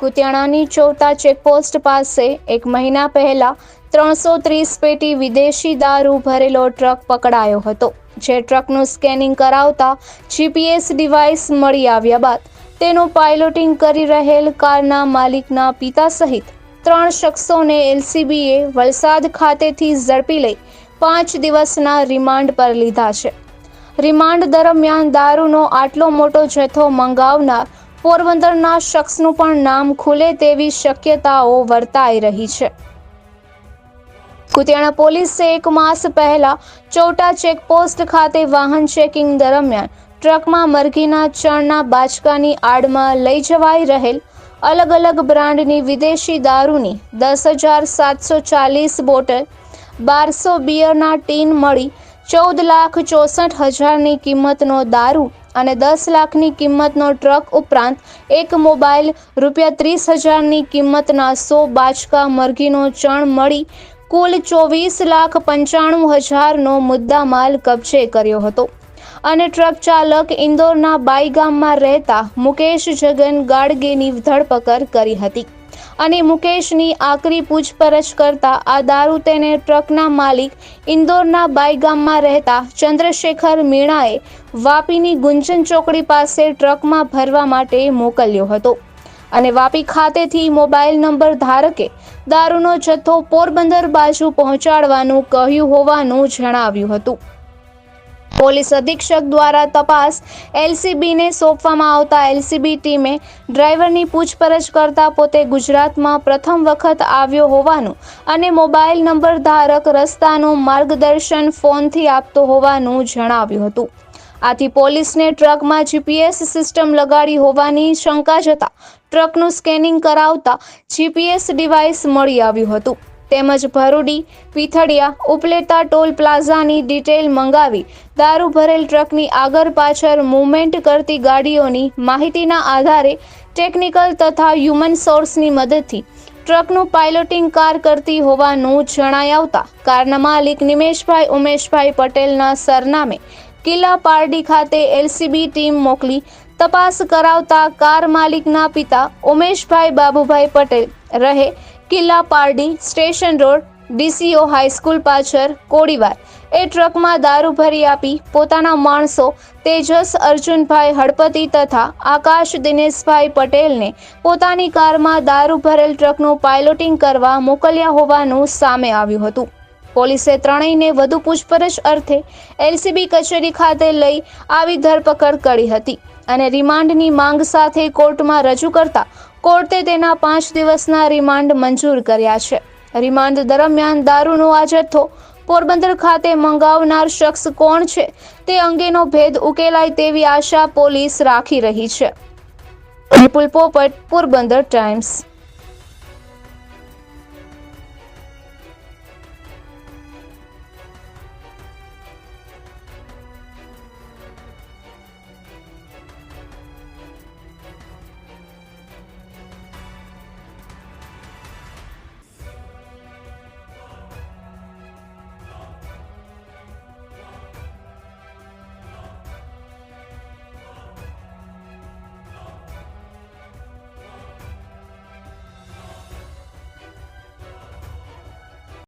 કુતિયાણાની ચોટા checkpost પાસે એક મહિના પહેલા ત્રણસો ત્રીસ પેટી વિદેશી દારૂ ભરેલો ટ્રક પકડાયો હતો, જે ટ્રકનું સ્કેનિંગ કરાવતા જીપીએસ ડિવાઇસ મળી આવ્યા બાદ તેનું પાયલોટિંગ કરી રહેલ કારના માલિકના પિતા સહિત ત્રણ શખ્સોને એલસીબીએ વલસાડ ખાતેથી ઝડપી લઈ પાંચ દિવસના રિમાન્ડ પર લીધા છે. રિમાન્ડ દરમિયાન દારૂનો આટલો મોટો જથ્થો મંગાવનાર પોરબંદરના શખ્સનું પણ નામ ખુલે તેવી શક્યતાઓ વર્તાઈ રહી છે. કુતિયાણા પોલીસે એક માસ પહેલા ચોટા ચેકપોસ્ટ ખાતે વાહન ચેકિંગ દરમિયાન ટ્રકમાં મરઘીના ચણના બાચકાની આડમાં લઈ જવાઈ રહેલ અલગ અલગ બ્રાન્ડની વિદેશી દારૂની દસ હજાર સાતસો ચાલીસ બોટલ, બારસો બિયરના ટીન મળી, ચૌદ લાખ ચોસઠ હજારની કિંમતનો દારૂ અને દસ લાખની કિંમતનો ટ્રક ઉપરાંત એક મોબાઈલ રૂપિયા ત્રીસ હજારની કિંમતના સો બાચકા મરઘીનો ચણ મળી કુલ ચોવીસ લાખ પંચાણું હજારનો મુદ્દામાલ કબજે કર્યો હતો. અને ટ્રક ચાલક ઇન્દોરના બાઈગામમાં રહેતા મુકેશ જગન ગાડગેની ધરપકડ કરી હતી. અને મુકેશની આકરી પૂછપરછ કરતા આ દારૂ તેને ટ્રકના માલિક ઇન્દોરના બાયગામમાં રહેતા ચંદ્રશેખર મીણાએ વાપીની ગુંજન ચોકડી પાસે ટ્રકમાં ભરવા માટે મોકલ્યો હતો. અને વાપી ખાતેથી મોબાઈલ નંબર ધારકે દારૂનો જથ્થો પોરબંદર બાજુ પહોંચાડવાનું કહ્યું હોવાનું જણાવ્યું હતું. પોલીસ અધિક્ષક દ્વારા તપાસ એલસીબીને સોંપવામાં આવતા એલસીબી ટીમે ડ્રાઈવરની પૂછપરછ કરતા પોતે ગુજરાતમાં પ્રથમ વખત આવ્યો હોવાનું અને મોબાઈલ નંબર ધારક રસ્તાનું માર્ગદર્શન ફોનથી આપતો હોવાનું જણાવ્યું હતું. આથી પોલીસને ટ્રકમાં જીપીએસ સિસ્ટમ લગાડી હોવાની શંકા જતા ટ્રકનું સ્કેનિંગ કરાવતા જીપીએસ ડિવાઇસ મળી આવ્યું હતું. તેમજ ભરૂડી પીથડિયા ઉપલેટા ટોલ પ્લાઝાની ડિટેલ મંગાવી દારૂ ભરેલ ટ્રકની આગળ પાછળ મૂવમેન્ટ કરતી ગાડીઓની માહિતીના આધારે ટેકનિકલ તથા હ્યુમન સોર્સની મદદથી ટ્રકનું પાયલોટિંગ કાર કરતી હોવાનું જણાઈ આવતા કારના માલિક નિમેશભાઈ ઉમેશભાઈ પટેલના સરનામે કિલ્લા પારડી ખાતે એલસીબી ટીમ મોકલી તપાસ કરાવતા કાર માલિકના પિતા ઉમેશભાઈ બાબુભાઈ પટેલ રહે Killa Pardi station road, DCO high school પાછળ કોડીવાર એ ટ્રકમાં દારૂ ભરી આપી પોતાના માણસો તેજસ અર્જુનભાઈ હળપતિ તથા આકાશ દિનેશભાઈ પટેલને પોતાની કારમાં દારૂ ભરેલ ટ્રકનું પાયલોટિંગ કરવા મોકલ્યા હોવાનું સામે આવ્યું હતું. પોલીસે ત્રણેયને વધુ પૂછપરછ અર્થે એલસીબી કચેરી ખાતે લઈ આવી ધરપકડ કરી હતી અને રિમાન્ડની માંગ સાથે કોર્ટમાં રજૂ કરતા કોર્ટે તેના પાંચ દિવસના રિમાન્ડ મંજૂર કર્યા છે. રિમાન્ડ દરમિયાન દારૂનો આ જથ્થો પોરબંદર ખાતે મંગાવનાર શખ્સ કોણ છે તે અંગેનો ભેદ ઉકેલાય તેવી આશા પોલીસ રાખી રહી છે. વિપુલ પોપટ, પોરબંદર ટાઈમ્સ.